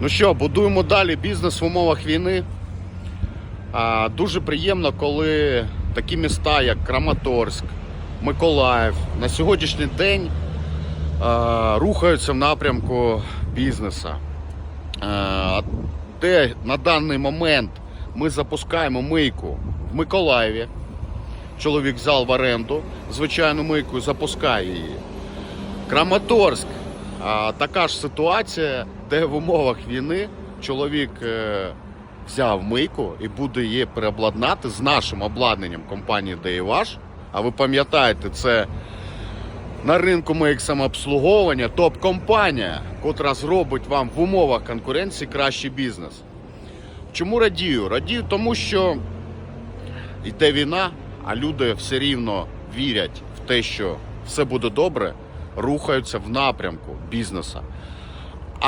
Ну що, будуємо далі бізнес в умовах війни. А, дуже приємно, коли такі міста, як Краматорськ, Миколаїв, на сьогоднішній день а, рухаються в напрямку бізнесу. А, де на даний момент ми запускаємо мийку в Миколаєві. Чоловік взяв в оренду звичайну мийку запускає її. Краматорськ. Така ж ситуація, де в умовах війни чоловік е, взяв мийку і буде її переобладнати з нашим обладнанням компанії Дейваш. А ви пам'ятаєте, це на ринку мийк самообслуговування топ-компанія, котра зробить вам в умовах конкуренції кращий бізнес. Чому радію? Радію, тому що йде війна, а люди все рівно вірять в те, що все буде добре, рухаються в напрямку бізнесу.